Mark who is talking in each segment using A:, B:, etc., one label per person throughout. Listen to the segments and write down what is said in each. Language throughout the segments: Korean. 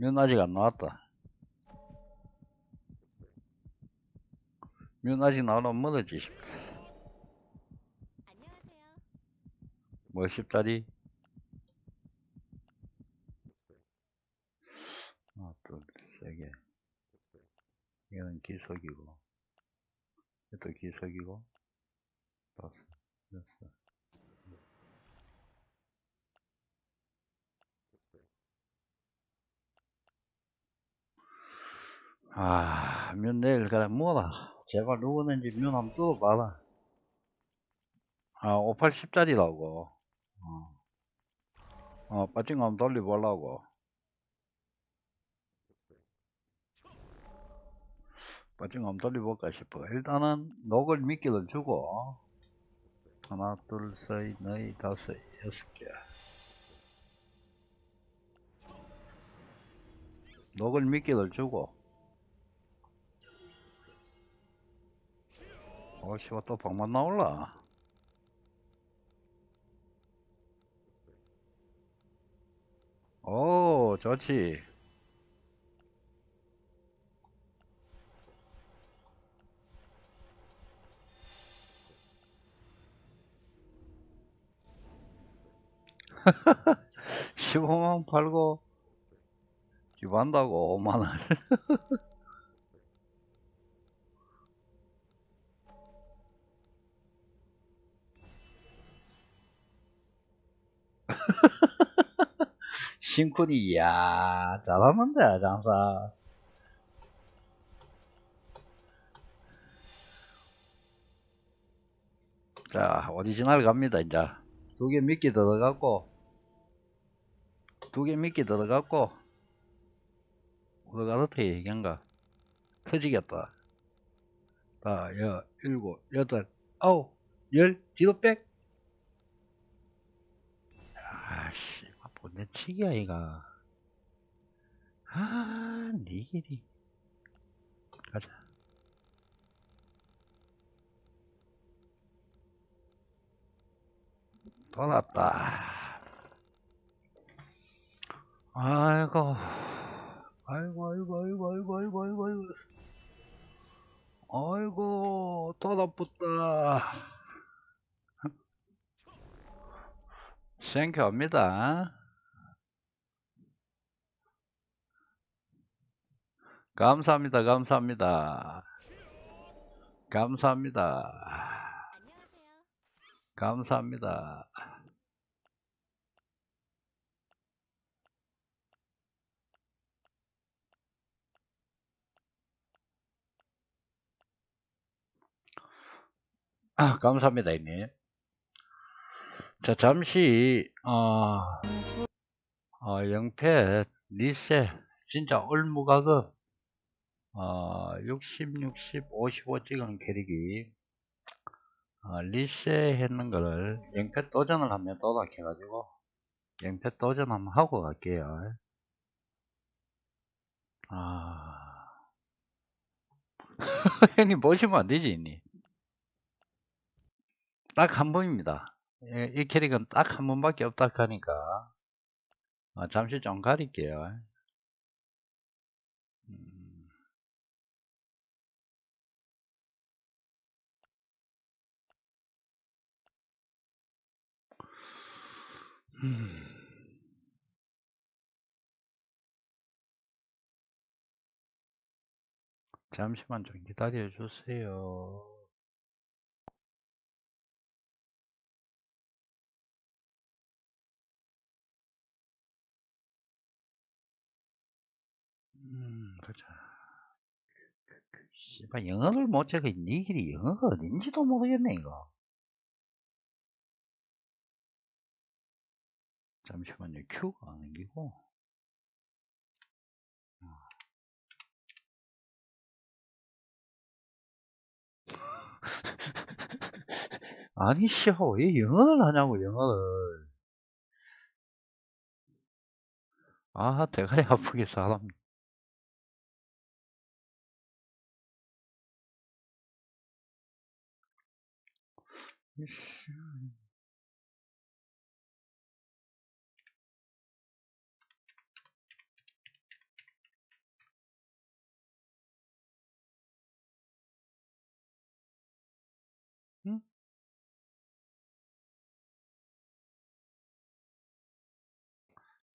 A: 면 아직 안 나왔다. 면 아직 나오면 멀어지 싶다.
B: 안녕하세요.
A: 뭐 10짜리? 하나, 둘, 세 개. 이거는 기석이고, 이것도 기석이고, 다섯, 여섯. 아, 면 내일 그래 뭐라. 제발 누구는지 면 한번 뜯어봐라. 아, 58, 10짜리라고. 어, 어 빠진 한번 돌려보려고. 빠진 한번 돌려볼까 싶어. 일단은 녹을 미끼를 주고, 하나, 둘, 셋, 넷, 다섯, 여섯 개. 녹을 미끼를 주고, 어, 씨발, 또 방만 나올라. 오, 좋지. (15만) 팔고 기반다고 5만원 신쿤이 이야 잘하는데 장사 자 오리지널 갑니다 이제。 두 개 미끼 들어갔고 두 개 미끼 들어갔고 들어가도 얘기한가？ 터지겠다。 자 여, 일곱 여덟 아홉 열 뒤로 백。 아씨 본네치기야 이가. 아 니길이. 가자. 돌았다. 아이고. 아이고 아이고 아이고 아이고 아이고 아이고 아이고. 아이고 돌아붙다. 생겨옵니다 감사합니다 감사합니다 감사합니다. 감사합니다 아, 감사합니다, 형님. 자, 잠시, 어, 어, 영패, 리세, 진짜 올무가급, 어, 60, 60, 55 찍은 캐릭이, 어, 리세 했는 거를, 영패 도전을 하면 도닥해 가지고, 영패 도전 한번 하고 갈게요. 아, 형님 보시면 안 되지, 형님. 딱 한 번입니다. 예, 이 캐릭은 딱 한 번밖에 없다 하니까 어, 잠시 좀 가릴게요. 음. 잠시만 좀 기다려 주세요. 음, 보자. 씨발, 영어를 못 적어. 니들이 영어가 어딘지도 모르겠네, 이거. 잠시만요. 큐가 안 생기고. 어. 아니, 씨발, 왜 영어를 하냐고, 영어를. 아, 대가리 아프게 사람. 이씨. 응?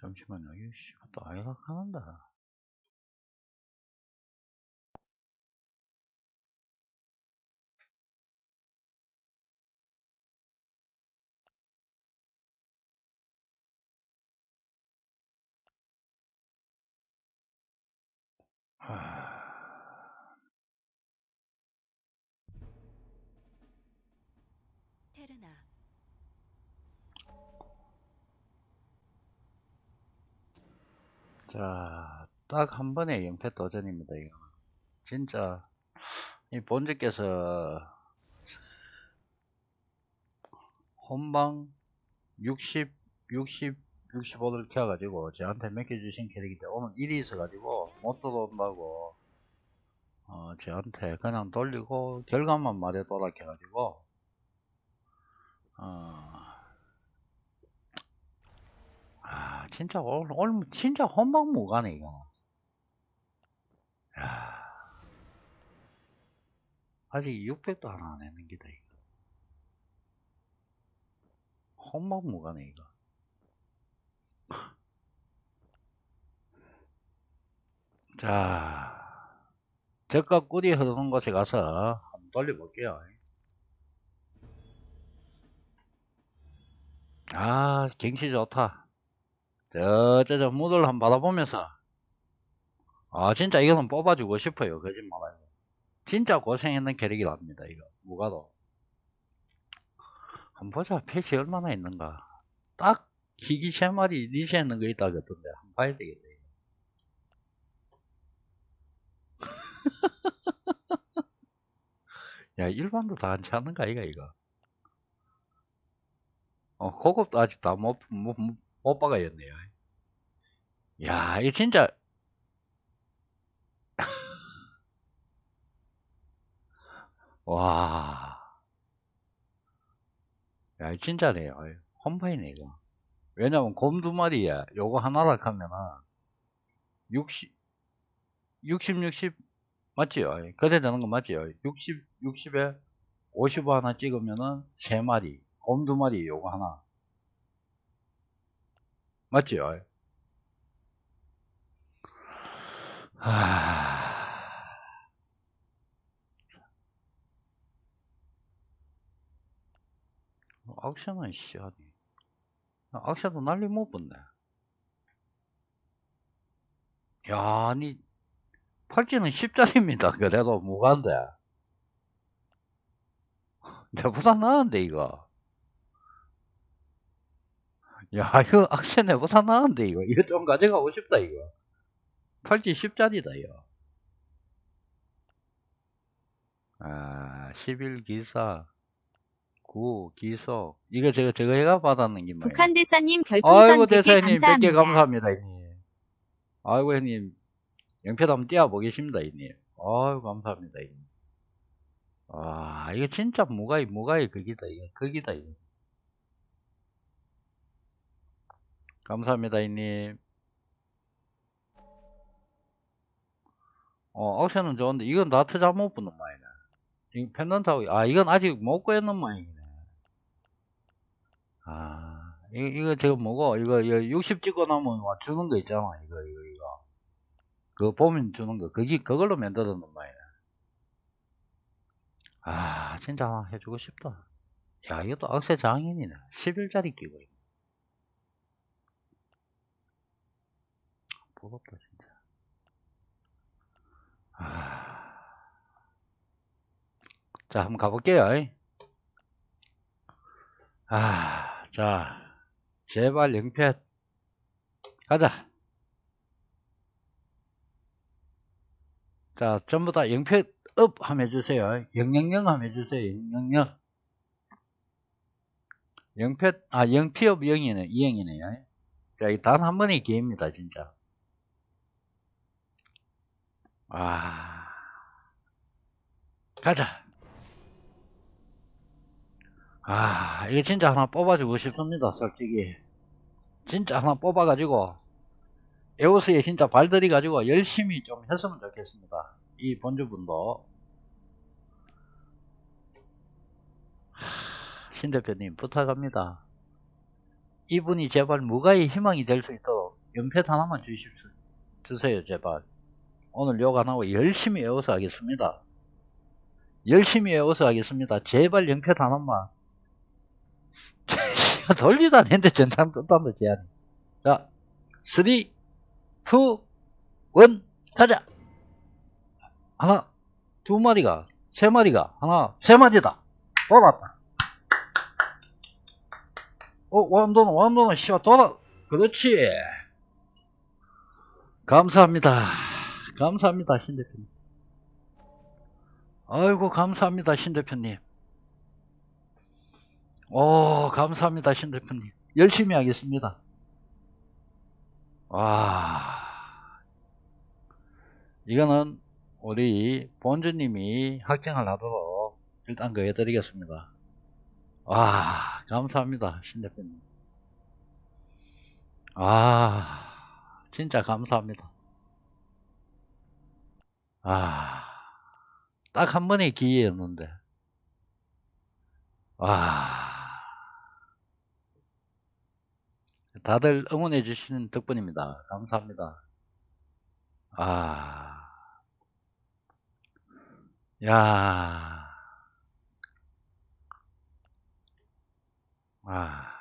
A: 잠시만요. 이씨, 또 아이락한다. 아.
B: 테르나
A: 자, 딱 한 번의 영패 도전입니다, 이거. 진짜, 이 본주께서, 혼방 60, 60, 65를 켜가지고, 저한테 맡겨주신 캐릭인데, 오늘 일이 있어가지고, 못 들어온다고, 어, 저한테 그냥 돌리고, 결과만 말해 돌아켜가지고, 어, 아, 진짜, 오늘, 오늘 진짜 혼방무가네, 이거. 야 아직 600도 하나 안 했는 기다, 이거. 혼방무가네, 이거. 자, 저가 꿀이 흐르는 곳에 가서 한번 돌려볼게요. 아, 경치 좋다. 저, 저, 저, 무들 한번 받아보면서. 아, 진짜 이거는 뽑아주고 싶어요. 거짓말 아니고. 진짜 고생했는 캐릭이랍니다, 이거. 무가도. 한번 보자. 패시 얼마나 있는가. 딱, 희귀 세 마리 니시 있는 거 있다 그랬던데. 한번 봐야 되겠네. 야, 일반도 다안 찾는가, 이거, 이거. 어, 고급도 아직 다 못, 못, 못, 못 박아였네요. 야, 이거 진짜, 와. 야, 진짜네요. 홈파이네, 이거. 왜냐면, 곰 두 마리에 요거 하나라 하면은, 60, 60, 60, 맞지요? 그래 되는 거 맞지요? 60, 60에 50 하나 찍으면은, 세 마리. 곰 두 마리, 요거 하나. 맞지요? 하... 악션은 씨하니. 악션도 난리 못 봤네. 야, 아니, 팔찌는 10짜리입니다. 그래도 무관데. 내보다 나은데, 이거. 야, 이거 악션 내보다 나은데, 이거. 이거 좀 가져가고 싶다, 이거. 팔찌 10짜리다, 이거. 아, 11기사, 9, 기소. 이거, 저거, 저거 해가 받았는 게 뭐예요?
C: 북한 대사님 별풍선
A: 아이고
C: 100개
A: 대사님 100개
C: 감사합니다.
A: 형님 아이고 형님 영표도 한번 띄워보겠습니다 형님 아이고 감사합니다 형님 아 이거 진짜 무가이 무가이 극이다 이거 극이다 이거 감사합니다 형님 어 억션은 좋은데 이건 나트 잘못 붙는 모양이네 이거 펜던트하고 아 이건 아직 못 구했는 모양이네 아, 이거, 이거 저거 뭐고, 이거, 이거 60 찍고 나면 와, 주는 거 있잖아, 이거, 이거, 이거. 그거 보면 주는 거, 그게, 그걸로 만들었는 말이야. 아, 진짜 해주고 싶다. 야, 이것도 악세 장인이네. 11짜리 끼고 있네. 부럽다, 진짜. 아. 자, 한번 가볼게요. 이. 아, 자, 제발 영패 가자. 자, 전부 다 영패 업 하면 해주세요. 영영영 하면 해주세요. 영영영. 영패, 아, 영피업 0이네, 2행이네요. 자, 이 단 한 번의 기회입니다, 진짜. 아, 가자. 아, 이게 진짜 하나 뽑아주고 싶습니다, 솔직히. 진짜 하나 뽑아가지고, 에오스에 진짜 발들이 가지고 열심히 좀 했으면 좋겠습니다. 이 본주분도. 하, 신 대표님 부탁합니다. 이분이 제발 무가의 희망이 될 수 있도록 연패 하나만 주십시오. 주세요, 제발. 오늘 욕 안 하고 열심히 외워서 하겠습니다. 열심히 외워서 하겠습니다. 제발 하나만. 돌리도 안 했는데 전장 떴단다, 제안이. 자, 3, 2, 1, 가자! 하나, 두 마리가, 세 마리가, 하나, 세 마리다! 돌았다. 어, 완도는, 완도는, 씨발, 돌아! 그렇지! 감사합니다. 감사합니다, 신 대표님. 아이고, 감사합니다, 신 대표님. 오, 감사합니다, 신 대표님. 열심히 하겠습니다. 와, 이거는 우리 본주님이 확정을 하도록 일단 그 해드리겠습니다. 와, 감사합니다, 신 대표님. 아, 진짜 감사합니다. 아, 딱 한 번의 기회였는데. 와, 다들 응원해 주시는 덕분입니다. 감사합니다. 아, 야, 아.